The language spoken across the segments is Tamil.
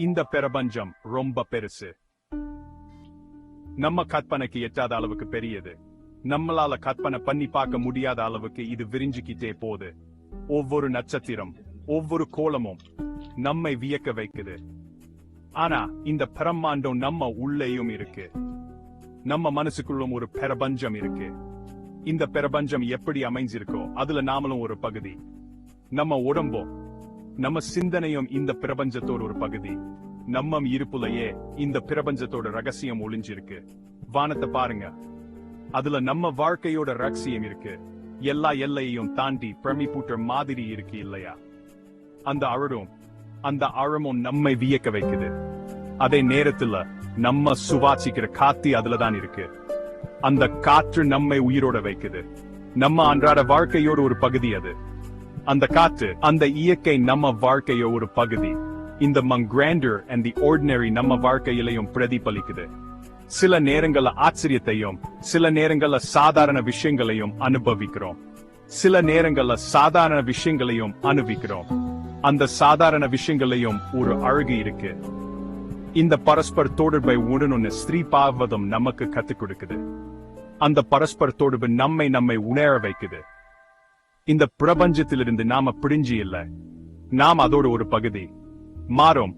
இந்த பிரபஞ்சம் ரொம்ப பெருசு. நம்ம கற்பனைக்கு எட்டாத அளவுக்கு பெரியது. நம்மளால கற்பனை பண்ணி பார்க்க முடியாத அளவுக்கு இது விரிஞ்சுக்கிட்டே போகுது. ஒவ்வொரு நட்சத்திரம் ஒவ்வொரு கோலமும் நம்மை வியக்க வைக்குது. ஆனா இந்த பிரம்மாண்டம் நம்ம உள்ளேயும் இருக்கு. நம்ம மனசுக்குள்ளும் ஒரு பிரபஞ்சம் இருக்கு. இந்த பிரபஞ்சம் எப்படி அமைஞ்சிருக்கோ அதுல நாமளும் ஒரு பகுதி. நம்ம உடம்பும் நம்ம சிந்தனையும் இந்த பிரபஞ்சத்தோட ஒரு பகுதி. நம்ம இருப்புலயே இந்த பிரபஞ்சத்தோட ரகசியம் ஒளிஞ்சிருக்கு. வானத்தை பாருங்க. அதுல நம்ம வாழ்க்கையோட ரகசியம் இருக்கு. எல்லா எல்லையையும் தாண்டி பிரமிப்பூட்டுற மாதிரி இருக்கு இல்லையா? அந்த அழகும் அந்த ஆழமும் நம்மை வியக்க வைக்குது. அதே நேரத்துல நம்ம சுவாசிக்கிற காத்தி அதுலதான் இருக்கு. அந்த காற்று நம்மை உயிரோட வைக்குது. நம்ம அன்றாட வாழ்க்கையோட ஒரு பகுதி அது. அந்த காத்து அந்த இயற்கை நம்ம வாழ்க்கையோ ஒரு பகுதி. இந்த மங் கிராண்டர் அண்ட் தி ஆர்டினரி நம்ம வாழ்க்கையிலையும் பிரதிபலிக்குது. சில நேரங்கள ஆச்சரியத்தையும் சில நேரங்கள சாதாரண விஷயங்களையும் அனுபவிக்கிறோம். சில நேரங்கள சாதாரண விஷயங்களையும் அனுபவிக்கிறோம். அந்த சாதாரண விஷயங்களையும் ஒரு அழகு இருக்கு. இந்த பரஸ்பர தொடர்பை உடனொன்னு ஸ்ரீ பாவதம் நமக்கு கத்துக் கொடுக்குது. அந்த பரஸ்பர தொடர்பு நம்மை நம்மை உணர வைக்குது. இந்த பிரபஞ்சத்திலிருந்து நாம பிரிஞ்சு இல்ல. நாம் அதோட ஒரு பகுதி. மாறும்.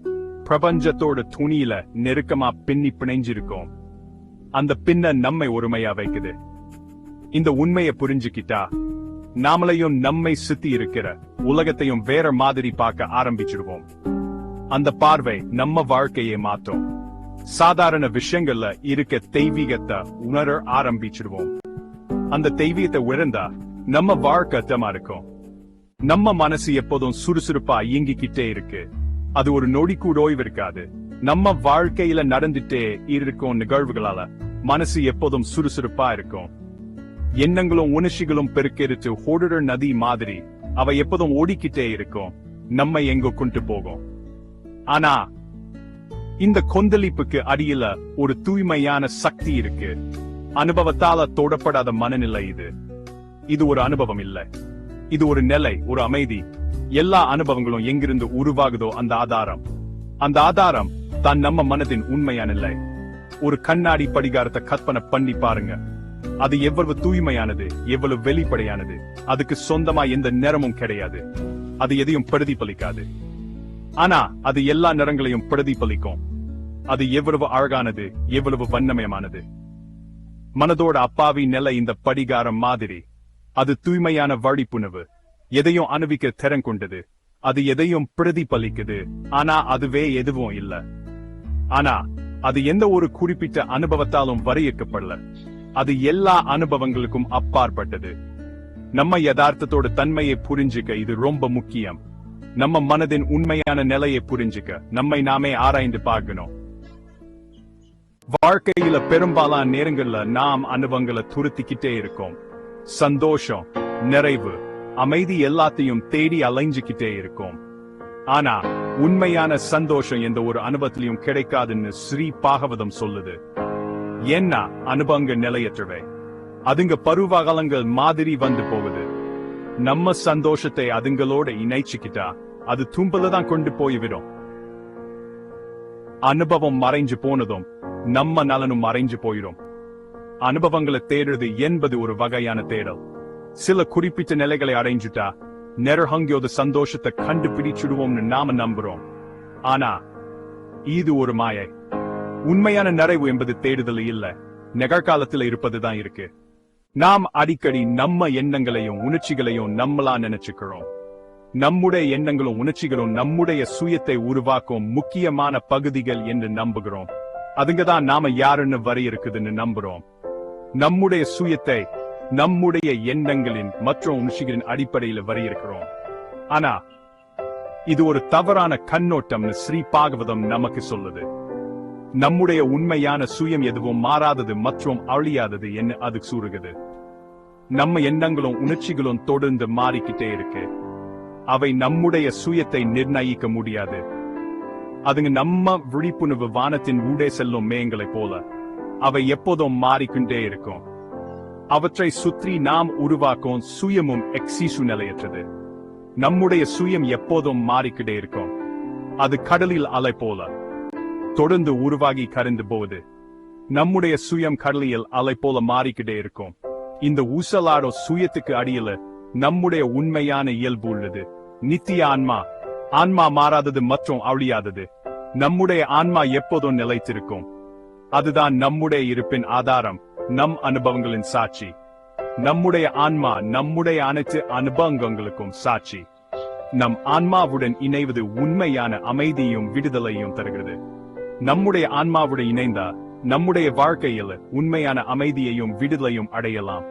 பிரபஞ்சத்தோட துணியில நெருக்கமா பின்னி பிணைஞ்சிருக்கோம். அந்த பின்ன நம்மை ஒருமையா வைக்குது. இந்த உண்மையை புரிஞ்சுக்கிட்டா நாமளையும் நம்மை சுத்தி இருக்கிற உலகத்தையும் வேற மாதிரி பார்க்க ஆரம்பிச்சிடுவோம் அந்த பார்வை நம்ம வாழ்க்கையை மாத்தோம். சாதாரண விஷயங்கள்ல இருக்க தெய்வீகத்தை உணர ஆரம்பிச்சிடுவோம் அந்த தெய்வீகத்தை உணர்ந்தா நம்ம வாழ்க்கை அர்த்தமா இருக்கும். நம்ம மனசு எப்போதும் சுறுசுறுப்பா இயங்கிக்கிட்டே இருக்கு. அது ஒரு நொடி கூட ஓய்வு இருக்காது. நம்ம வாழ்க்கையில நடந்துட்டே இருக்கும் நிகழ்வுகளால மனசு எப்போதும் சுறுசுறுப்பா இருக்கும். எண்ணங்களும் உணர்ச்சிகளும் பெருக்கெடுத்து ஓடுற நதி மாதிரி அவ எப்போதும் ஓடிக்கிட்டே இருக்கும். நம்ம எங்க கொண்டு போகும். ஆனா இந்த கொந்தளிப்புக்கு அடியில ஒரு தூய்மையான சக்தி இருக்கு. அனுபவத்தால தொடப்படாத மனநிலை இது. இது ஒரு அனுபவம் இல்ல. இது ஒரு நிலை ஒரு அமைதி. எல்லா அனுபவங்களும் எங்கிருந்து உருவாகுதோ அந்த ஆதாரம். அந்த ஆதாரம் தான் நம்ம மனதின் உண்மையான நிலை. ஒரு கண்ணாடி படிகாரத்தை கற்பனை பண்ணி பாருங்க. அது எவ்வளவு தூய்மையானது எவ்வளவு வெளிப்படையானது. அதுக்கு சொந்தமா எந்த நிறமும் கிடையாது. அது எதையும் பிரதிபலிக்காது. ஆனா அது எல்லா நிறங்களையும் பிரதிபலிக்கும். அது எவ்வளவு அழகானது எவ்வளவு வண்ணமயமானது. மனதோட அப்பாவி நிலை இந்த படிகாரம் மாதிரி. அது தூய்மையான வழிப்புணர்வு எதையும் அணுவிக்க திறன் கொண்டது. அது எதையும் பிரதிபலிக்குது. ஆனா அதுவே எதுவும் இல்ல. ஆனா அது எந்த ஒரு குறிப்பிட்ட அனுபவத்தாலும் வரையறுக்கப்படல. அது எல்லா அனுபவங்களுக்கும் அப்பாற்பட்டது. நம்ம யதார்த்தத்தோட தன்மையை புரிஞ்சுக்க இது ரொம்ப முக்கியம். நம்ம மனதின் உண்மையான நிலையை புரிஞ்சுக்க. நம்மை நாமே ஆராய்ந்து பார்க்கணும். வாழ்க்கையில பெரும்பாலான நேரங்கள்ல நாம் அனுபவங்களை துருத்திக்கிட்டே இருக்கோம். சந்தோஷம் நிறைவு அமைதி எல்லாத்தையும் தேடி அலைஞ்சுக்கிட்டே இருக்கும். ஆனா உண்மையான சந்தோஷம் எந்த ஒரு அனுபவத்திலையும் கிடைக்காதுன்னு ஸ்ரீ பாகவதம் சொல்லுது. என்ன அனுபவங்க நிலையற்றவை. அதுங்க பருவகாலங்கள் மாதிரி வந்து போகுது. நம்ம சந்தோஷத்தை அதுங்களோட இணைச்சுக்கிட்டா அது தும்பல தான் கொண்டு போய்விடும் அனுபவம் மறைஞ்சு போனதும் நம்ம நலனும் மறைஞ்சு போயிடும் அனுபவங்களை தேடுறது என்பது ஒரு வகையான தேடல். சில குறிப்பிட்ட நிலைகளை அடைஞ்சுட்டா நெருஹங்கியோத சந்தோஷத்தை கண்டுபிடிச்சிடுவோம்னு நாம நம்புறோம். ஆனா இது ஒரு மாயை. உண்மையான நிறைவு என்பது தேடுதல் இல்ல. நிகழ்காலத்துல இருப்பதுதான் இருக்கு. நாம் அடிக்கடி நம்ம எண்ணங்களையும் உணர்ச்சிகளையும் நம்மளா நினைச்சுக்கிறோம். நம்முடைய எண்ணங்களும் உணர்ச்சிகளும் நம்முடைய சுயத்தை உருவாக்கும் முக்கியமான பகுதிகள் என்று நம்புகிறோம். அதுங்கதான் நாம யாருன்னு வரையறுக்குதுன்னு நம்புறோம். நம்முடைய சுயத்தை நம்முடைய எண்ணங்களின் மற்றும் உணர்ச்சிகளின் அடிப்படையில் வரையறுக்கிறோம். ஆனா இது ஒரு தவறான கண்ணோட்டம்னு ஸ்ரீ பாகவதம் நமக்கு சொல்லுது. நம்முடைய உண்மையான சுயம் எதுவும் மாறாதது மற்றும் அழியாதது என்ன அது சூறுகிறது நம்ம எண்ணங்களும் உணர்ச்சிகளும் தொடர்ந்து மாறிக்கிட்டே இருக்கு. அவை நம்முடைய சுயத்தை நிர்ணயிக்க முடியாது. அதுங்க நம்ம விழிப்புணர்வு வானத்தின் ஊடே செல்லும் மேங்களை போல. அவை எப்போதும் மாறிக்கொண்டே இருக்கும். அவற்றை சுற்றி நாம் உருவாக்கும் சுயமும் எக்ஸிசு நிலையற்றது. நம்முடைய சுயம் எப்போதும் மாறிக்கிட்டே இருக்கும். அது கடலில் அலை போல. தொடர்ந்து உருவாகி கரைந்து போகுது. நம்முடைய சுயம் கடலில் அலை போல மாறிக்கிட்டே இருக்கும். இந்த ஊசலாடோ சுயத்துக்கு அடியில நம்முடைய உண்மையான இயல்பு உள்ளது. நித்திய ஆன்மா. ஆன்மா மாறாதது மற்றும் அழியாதது. நம்முடைய ஆன்மா எப்போதும் நிலைத்திருக்கும். அதுதான் நம்முடைய இருப்பின் ஆதாரம் நம் அனுபவங்களின் சாட்சி. நம்முடைய ஆன்மா நம்முடைய அனைத்து அனுபவங்களுக்கும் சாட்சி. நம் ஆன்மாவுடன் இணைவது உண்மையான அமைதியும் விடுதலையும் தருகிறது. நம்முடைய ஆன்மாவுடன் இணைந்தா நம்முடைய வாழ்க்கையில் உண்மையான அமைதியையும் விடுதலையும் அடையலாம்.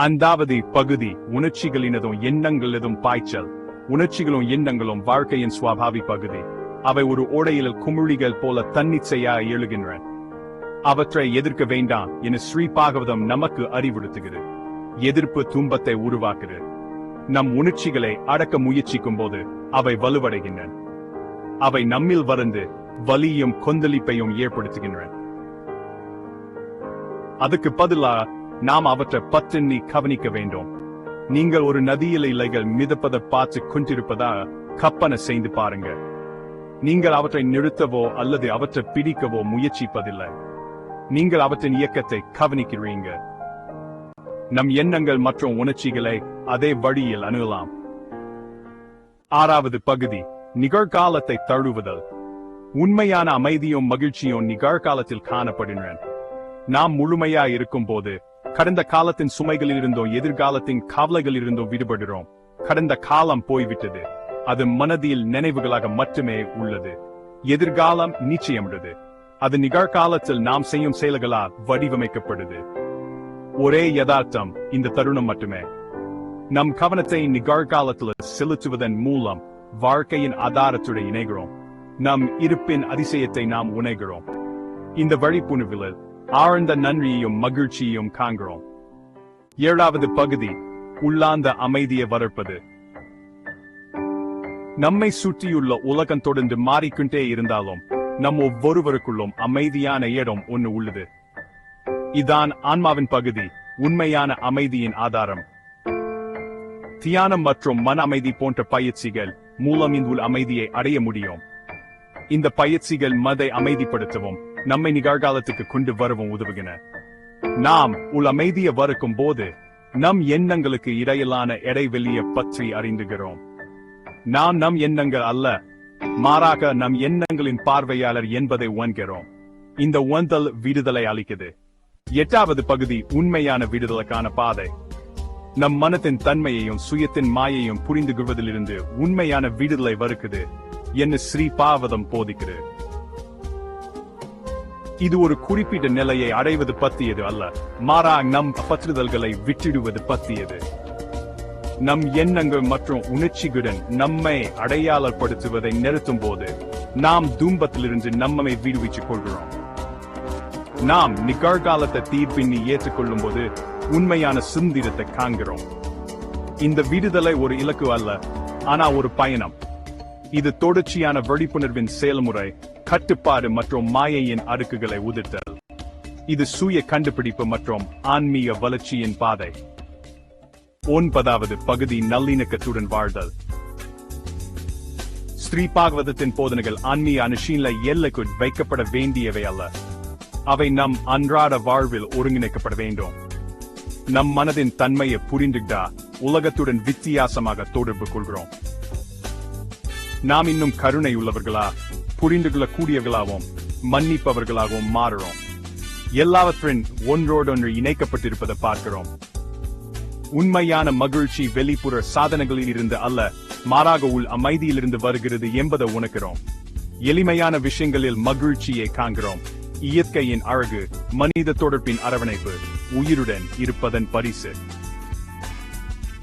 அந்தாவது பகுதி உணர்ச்சிகளினதும் எண்ணங்களதும் பாய்ச்சல். உணர்ச்சிகளும் எண்ணங்களும் வாழ்க்கையின் சுவாபாவி பகுதி. அவை ஒரு ஓடையில் குமிழிகள் போல தன்னிச்சையா எழுகின்றன. அவற்றை எதிர்க்க வேண்டாம் என ஸ்ரீ பாகவதம் நமக்கு அறிவுறுத்துகிறது. எதிர்ப்பு துன்பத்தை உருவாக்குது. நம் உணர்ச்சிகளை அடக்க முயற்சிக்கும் போது அவை வலுவடைகின்றன. அவை நம்மில் வருந்து வலியும் கொந்தளிப்பையும் ஏற்படுத்துகின்றன. அதுக்கு பதிலா நாம் அவற்றை பற்றெண்ணி கவனிக்க வேண்டும். நீங்கள் ஒரு நதியில் இலைகள் மிதப்பதை பார்த்து கொண்டிருப்பதா கப்பனை செய்து பாருங்க நீங்கள் அவற்றை நிறுத்தவோ அல்லது அவற்றை பிடிக்கவோ முயற்சிப்பதில்லை. நீங்கள் அவற்றின் இயக்கத்தை கவனிக்கிறீங்க. நம் எண்ணங்கள் மற்றும் உணர்ச்சிகளை அதே வழியில் அணுகலாம். ஆறாவது பகுதி நிகழ்காலத்தை தழுவுதல். உண்மையான அமைதியும் மகிழ்ச்சியும் நிகழ்காலத்தில் காணப்படுகின்றன. நாம் முழுமையா இருக்கும் போது கடந்த காலத்தின் சுமைகளில் இருந்தோ எதிர்காலத்தின் கவலைகளில் இருந்தோ விடுபடுகிறோம். கடந்த காலம் போய்விட்டது. அது மனதில் நினைவுகளாக மட்டுமே உள்ளது. எதிர்காலம் நிச்சயமுள்ளது அது நிகழ்காலத்தில் நாம் செய்யும் செயல்களால் வடிவமைக்கப்படுது. ஒரே யதார்த்தம் இந்த தருணம் மட்டுமே. நம் கவனத்தை நிகழ்காலத்தில் செலுத்துவதன் மூலம் வாழ்க்கையின் ஆதாரத்துடன் இணைகிறோம். நம் இருப்பின் அதிசயத்தை நாம் உணர்கிறோம். இந்த வழிப்புணர்வில் ஆழ்ந்த நன்றியையும் மகிழ்ச்சியையும் காண்கிறோம். ஏழாவது பகுதி உள்ளாந்த அமைதியை வளர்ப்பது. நம்மை சுற்றியுள்ள உலகம் தொடர்ந்து மாறிக்கொண்டே இருந்தாலும் நம் ஒவ்வொருவருக்குள்ளும் அமைதியான இடம் ஒன்று உள்ளது. இதான் ஆன்மாவின் பகுதி உண்மையான அமைதியின் ஆதாரம். தியானம் மற்றும் மன அமைதி போன்ற பயிற்சிகள் மூலம் இந்த அமைதியை அடைய முடியும். இந்த பயிற்சிகள் மதை அமைதிப்படுத்தவும் நம்மை நிகழ்காலத்துக்கு கொண்டு வரவும் உதவுகின. நாம் உள் அமைதியை வறுக்கும் போது நம் எண்ணங்களுக்கு இடையிலான இடைவெளியை பற்றி அறிந்துகிறோம். நாம் நம் எண்ணங்கள் அல்ல. மாறாக நம் எண்ணங்களின் பார்வையாளர் என்பதை உணர்கிறோம். இந்த உணர்தல் விடுதலை அளிக்குது. எட்டாவது பகுதி உண்மையான விடுதலுக்கான பாதை. நம் மனத்தின் தன்மையையும் சுயத்தின் மாயையும் புரிந்து கொள்வதிலிருந்து உண்மையான விடுதலை வருக்குது. என்று ஸ்ரீ பாவதம் போதிக்கிறது இது ஒரு குறிப்பிட்ட நிலையை அடைவது பத்தியது அல்ல. மாறா நம் பற்றுதல்களை விட்டிடுவது பத்தியது. நம் எண்ணங்கள் மற்றும் உணர்ச்சிகளுடன் நம்மை அடையாளப்படுத்துவதை நிறுத்தும் போது நாம் தூம்பத்திலிருந்து நம்மை விடுவிச்சுக் கொள்கிறோம். நாம் நிகழ்காலத்தை தீர்ப்பின்னி ஏற்றுக்கொள்ளும் போது உண்மையான சுந்திரத்தை காண்கிறோம். இந்த விடுதலை ஒரு இலக்கு அல்ல ஆனா ஒரு பயணம். இது தொடர்ச்சியான விழிப்புணர்வின் செயல்முறை கட்டுப்பாடு மற்றும் மாயையின் அடுக்குகளை உதிர்த்தல். இது சுய கண்டுபிடிப்பு மற்றும் ஆன்மீக வளர்ச்சியின் பாதை. ஒன்பதாவது பகுதி நல்லிணக்கத்துடன் வாழ்தல். ஸ்ரீ பாகவதத்தின் போதனைகள் அந்நிய அனுஷீல எல்லைக்குள் வைக்கப்பட வேண்டியவை அல்ல. அவை நம் அன்றாட வாழ்வில் ஒருங்கிணைக்கப்பட வேண்டும். நம் மனதின் தன்மையை புரிந்துகிட்டா உலகத்துடன் வித்தியாசமாக தொடர்பு கொள்கிறோம். நாம் இன்னும் கருணை உள்ளவர்களா புரிந்து கொள்ளக்கூடியவர்களாகவும் மன்னிப்பவர்களாகவும் மாறுறோம். எல்லாவற்றின் ஒன்றோடொன்று இணைக்கப்பட்டிருப்பதை பார்க்கிறோம். உண்மையான மகிழ்ச்சி வெளிப்புற சாதனங்களில் இருந்து அல்ல மாறாக உள் அமைதியிலிருந்து வருகிறது என்பதை உணர்கிறோம். எளிமையான விஷயங்களில் மகிழ்ச்சியை காண்கிறோம். இயற்கையின் அழகு மனித தொடர்பின் அரவணைப்பு உயிருடன் இருப்பதன் பரிசு.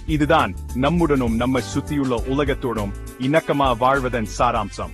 இதுதான் நம்முடனும் நம்மை சுத்தியுள்ள உலகத்தோடும் இணக்கமா வாழ்வதன் சாராம்சம்.